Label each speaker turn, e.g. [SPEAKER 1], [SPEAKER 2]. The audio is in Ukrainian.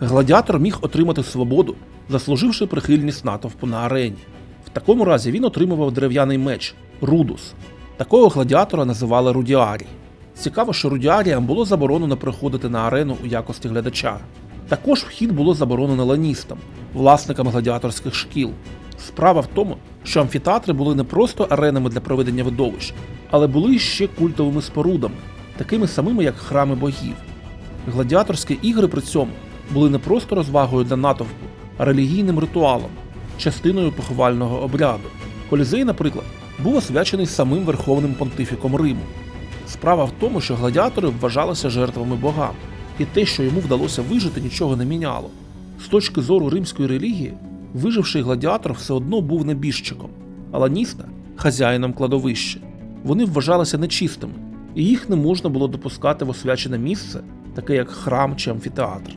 [SPEAKER 1] Гладіатор міг отримати свободу, заслуживши прихильність натовпу на арені. В такому разі він отримував дерев'яний меч рудус. Такого гладіатора називали рудіарій. Цікаво, що рудіаріям було заборонено приходити на арену у якості глядача. Також вхід було заборонено ланістам, власникам гладіаторських шкіл. Справа в тому, що амфітеатри були не просто аренами для проведення видовищ, але були ще культовими спорудами, такими самими як храми богів. Гладіаторські ігри при цьому були не просто розвагою для натовпу, а релігійним ритуалом, частиною поховального обряду. Колізей, наприклад, був освячений самим верховним понтифіком Риму. Справа в тому, що гладіатори вважалися жертвами богам, і те, що йому вдалося вижити, нічого не міняло. З точки зору римської релігії, виживший гладіатор все одно був небіжчиком, а ланіста хазяїном кладовища. Вони вважалися нечистими, і їх не можна було допускати в освячене місце, таке як храм чи амфітеатр.